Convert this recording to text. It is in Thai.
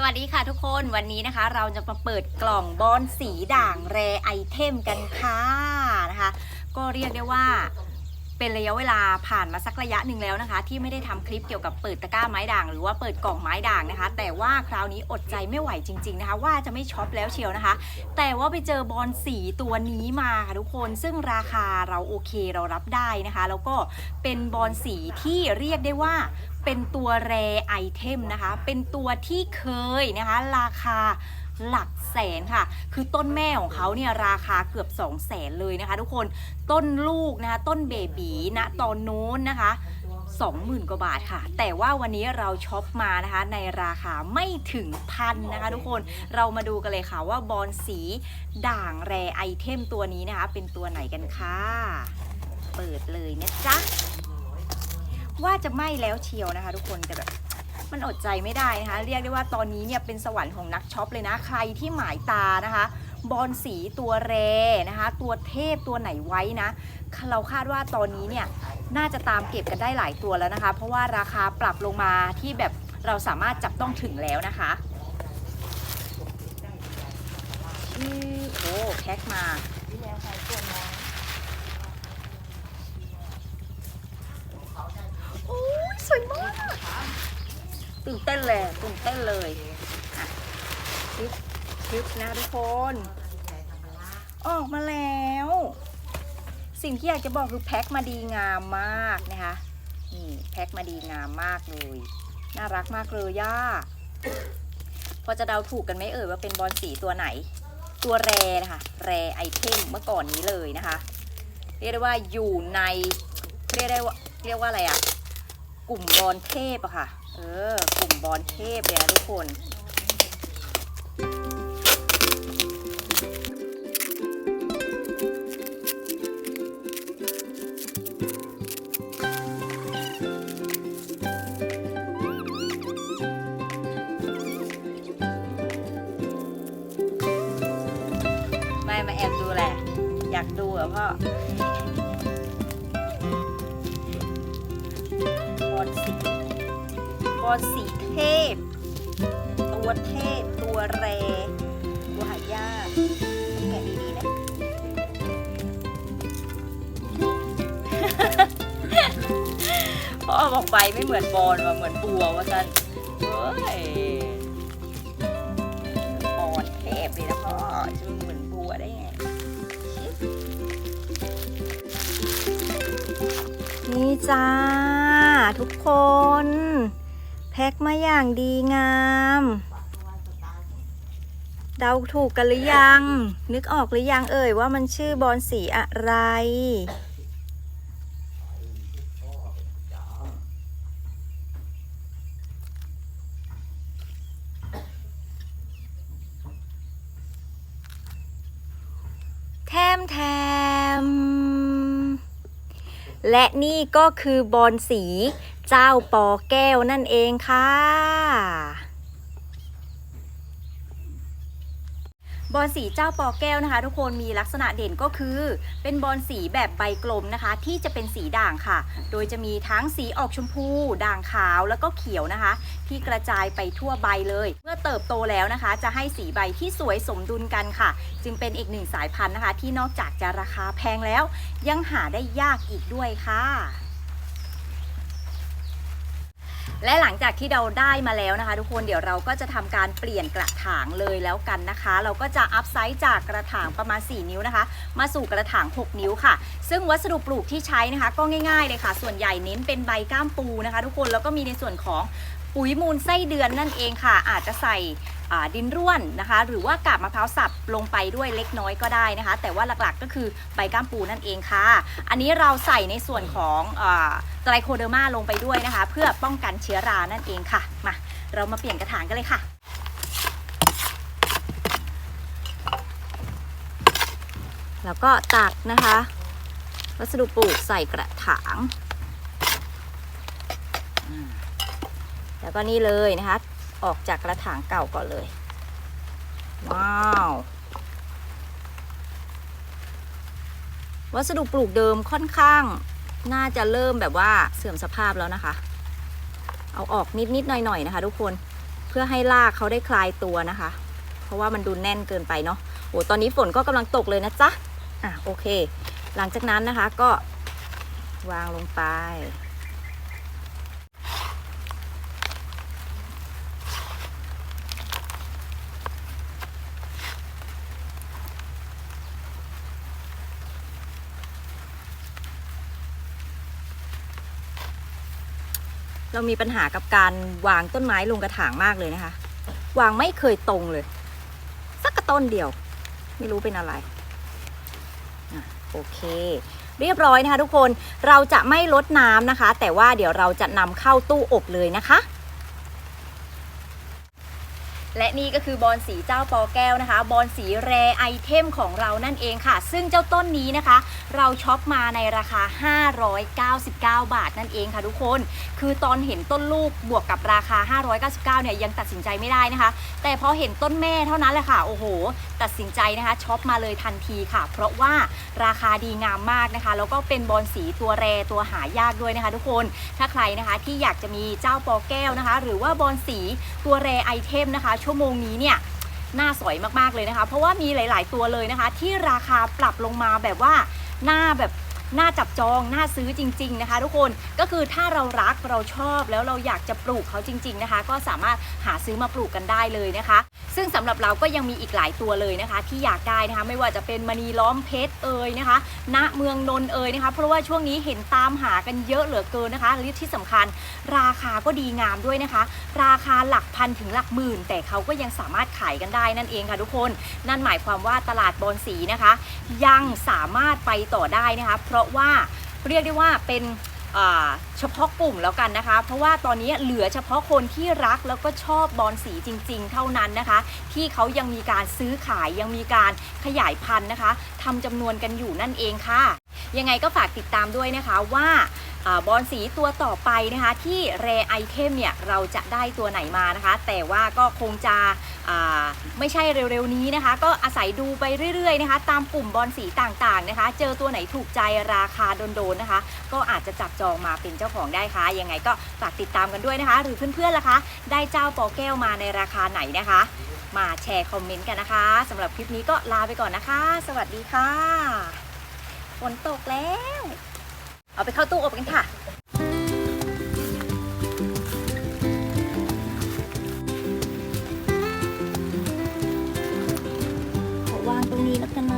สวัสดีค่ะทุกคนวันนี้นะคะ เราจะมาเปิดกล่องบอลสีด่างแรไอเทมกันค่ะนะคะ ก็เรียกได้ว่าเป็นระยะเวลาผ่านมาสักระยะหนึ่งแล้วนะคะ ที่ไม่ได้ทำคลิปเกี่ยวกับเปิดตะกร้าไม้ด่าง หรือว่าเปิดกล่องไม้ด่างนะคะ แต่ว่าคราวนี้อดใจไม่ไหวจริง ๆนะคะ ว่าจะไม่ช็อปแล้วเชียวนะคะ แต่ว่าไปเจอบอลสีตัวนี้มาค่ะทุกคนซึ่งราคาเราโอเคเรารับได้นะคะ แล้วก็เป็นบอลสีที่เรียกได้ว่าเป็นตัวแรไอเทมนะคะ เป็นตัวที่เคยนะคะ ราคาหลักแสนค่ะ คือต้นแม่ของเขาเนี่ยราคาเกือบ 2 0 0แสนเลยนะคะ ทุกคน ต้นลูกนะคะ ต้นเบบีณตอนนู้นนะคะ 20,000 กว่าบาทค่ะ แต่ว่าวันนี้เราช็อปมานะคะในราคาไม่ถึงพันนะคะทุกคน เรามาดูกันเลยค่ะว่าบอลสีด่างแรไอเทมตัวนี้นะคะ เป็นตัวไหนกันค่ะ เปิดเลยนะจ๊ะ ว่าจะไหม้แล้วเชียวนะคะ ทุกคนแต่แบบมันอดใจไม่ได้นะคะ เรียกได้ว่าตอนนี้เนี่ยเป็นสวรรค์ของนักช็อปเลยนะใครที่หมายตานะคะบอลสีตัวแรนะคะ ตัวเทพตัวไหนไว้นะ เราคาดว่าตอนนี้เนี่ยน่าจะตามเก็บกันได้หลายตัวแล้วนะคะ เพราะว่าราคาปรับลงมาที่แบบเราสามารถจับต้องถึงแล้วนะคะชื่อโอ้แพ็คมา โอ้ยสวยมาก ตื่นเต้นเลยตื่นเต้นเลยอะคลิปคลิปนะทุกคน ออกมาแล้ว สิ่งที่อยากจะบอกคือแพ็คมาดีงามมากนะคะนี่แพ็คมาดีงามมากเลย น่ารักมากเลยย่าพอจะเดาถูกกันไหมเอ่ยว่าเป็นบอลสีตัวไหน ตัวแรนะคะแรไอเทมเมื่อก่อนนี้เลยนะคะ เรียกได้ว่าอยู่ใน เรียกได้ว่าเรียกว่าอะไรอะ กลุ่มบอลเทพอะค่ะ เออ กลุ่มบอลเทพเลยนะทุกคนไม่มาแอบดูแหละ อยากดูเหรอพ่อ บอลสีบอลสีเทพ ตัวเทพ ตัวแร ตัวหายากแกะดีๆนะพ่อบอกไปไม่เหมือนบอลว่ะเหมือนบัวว่าสันเฮ้ยบอลเทพเลยนะพ่อจะเหมือนบัวได้ไงนี่จ้า ทุกคน แพ็คมาอย่างดีงาม เดาถูกกันหรือยัง นึกออกหรือยังเอ่ยว่ามันชื่อบอลสีอะไร แทมแท และนี่ก็คือบอลสีเจ้าปอแก้วนั่นเองค่ะ บอลสีเจ้าปอแก้วนะคะ ทุกคนมีลักษณะเด่นก็คือ เป็นบอลสีแบบใบกลมนะคะ ที่จะเป็นสีด่างค่ะ โดยจะมีทั้งสีออกชมพู ด่างขาวแล้วก็เขียวนะคะ ที่กระจายไปทั่วใบเลย เมื่อเติบโตแล้วนะคะ จะให้สีใบที่สวยสมดุลกันค่ะ จึงเป็นอีกหนึ่งสายพันธุ์นะคะ ที่นอกจากจะราคาแพงแล้ว ยังหาได้ยากอีกด้วยค่ะ และหลังจากที่เราได้มาแล้วนะคะ ทุกคนเดี๋ยวเราก็จะทำการเปลี่ยนกระถางเลยแล้วกันนะคะ เราก็จะอัพไซส์จากกระถางประมาณ 4 นิ้วนะคะ มาสู่กระถาง 6 นิ้วค่ะ ซึ่งวัสดุปลูกที่ใช้นะคะ ก็ง่ายๆเลยค่ะ ส่วนใหญ่เน้นเป็นใบก้ามปูนะคะ ทุกคนแล้วก็มีในส่วนของปุ๋ยมูลไส้เดือนนั่นเองค่ะ อาจจะใส่ ดินร่วนนะคะ หรือว่ากาบมะพร้าวสับลงไปด้วยเล็กน้อยก็ได้นะคะ แต่ว่าหลักๆก็คือใบก้ามปูนั่นเองค่ะ อันนี้เราใส่ในส่วนของไตรโคเดอร์มาลงไปด้วยนะคะ เพื่อป้องกันเชื้อรานั่นเองค่ะมาเรามาเปลี่ยนกระถางกันเลยค่ะแล้วก็ตักนะคะ วัสดุปลูกใส่กระถาง แล้วก็นี่เลยนะคะ ออกจากกระถางเก่าก่อนเลย ว้าว วัสดุปลูกเดิมค่อนข้างน่าจะเริ่มแบบว่าเสื่อมสภาพแล้วนะคะ เอาออกนิดนิดๆหน่อยหน่อยๆนะคะ ทุกคนเพื่อให้รากเขาได้คลายตัวนะคะ เพราะว่ามันดูแน่นเกินไปเนาะโอ้ตอนนี้ฝนก็กำลังตกเลยนะจ๊ะอะโอเค หลังจากนั้นนะคะก็วางลงไป เรามีปัญหากับการวางต้นไม้ลงกระถางมากเลยนะคะ วางไม่เคยตรงเลย สักกระต้นเดียว ไม่รู้เป็นอะไรโอเค เรียบร้อยนะคะทุกคนเราจะไม่ลดน้ำนะคะ แต่ว่าเดี๋ยวเราจะนำเข้าตู้อบเลยนะคะ และนี่ก็คือบอลสีเจ้าปอแก้วนะคะ บอลสีแรไอเทมของเรานั่นเองค่ะ ซึ่งเจ้าต้นนี้นะคะ เราช็อปมาในราคา 599 บาทนั่นเองค่ะทุกคน คือตอนเห็นต้นลูกบวกกับราคา 599 เนี่ยยังตัดสินใจไม่ได้นะคะ แต่พอเห็นต้นแม่เท่านั้นแหละค่ะโอ้โห ตัดสินใจนะคะช็อปมาเลยทันทีค่ะ เพราะว่าราคาดีงามมากนะคะ แล้วก็เป็นบอลสีตัวแรตัวหายากด้วยนะคะทุกคน ถ้าใครนะคะที่อยากจะมีเจ้าปอแก้วนะคะ หรือว่าบอลสีตัวแรไอเทมนะคะชั่วโมงนี้เนี่ยน่าสอยมากๆเลยนะคะ เพราะว่ามีหลาย ๆ ตัวเลยนะคะ ที่ราคาปรับลงมาแบบว่าหน้าแบบน่าจับจองน่าซื้อจริง ๆนะคะ ทุกคนก็คือถ้าเรารักเราชอบแล้วเราอยากจะปลูกเขาจริง ๆนะคะ ก็สามารถหาซื้อมาปลูกกันได้เลยนะคะ ซึ่งสำหรับเราก็ยังมีอีกหลายตัวเลยนะคะ ที่อยากได้นะคะไม่ว่าจะเป็นมณีล้อมเพชรเอ่ยนะคะณเมืองนนเอ่ยนะคะเพราะว่าช่วงนี้เห็นตามหากันเยอะเหลือเกินนะคะและที่สำคัญราคาก็ดีงามด้วยนะคะ ราคาหลักพันถึงหลักหมื่น แต่เขาก็ยังสามารถขายกันได้นั่นเองค่ะทุกคน นั่นหมายความว่าตลาดบอลสีนะคะ ยังสามารถไปต่อได้นะคะ เพราะว่าเรียกได้ว่าเป็น เฉพาะกลุ่มแล้วกันนะคะ เพราะว่าตอนนี้เหลือเฉพาะคนที่รักแล้วก็ชอบบอลสีจริง ๆ เท่านั้นนะคะ ที่เขายังมีการซื้อขายยังมีการขยายพันธุ์นะคะทำจำนวนกันอยู่นั่นเองค่ะ ยังไงก็ฝากติดตามด้วยนะคะว่าอบอลสีตัวต่อไปนะคะ ที่แรไอเทมเนี่ยเราจะได้ตัวไหนมานะคะ แต่ว่าก็คงจะ ไม่ใช่เร็วๆนี้นะคะ ก็อาศัยดูไปเรื่อยๆนะคะ ตามกลุ่มบอลสีต่างๆนะคะ เจอตัวไหนถูกใจราคาโดนๆนะคะ ก็อาจจะจับจองมาเป็นเจ้าของได้ค่ะยังไงก็ฝากติดตามกันด้วยนะคะ หรือเพื่อนๆล่ะคะ ได้เจ้าปอแก้วมาในราคาไหนนะคะ มาแชร์คอมเมนต์กันนะคะสำหรับคลิปนี้ก็ลาไปก่อนนะคะ สวัสดีค่ะฝนตกแล้ว เอาไปเข้าตู้อบกันค่ะ นี้แล้วกันนะ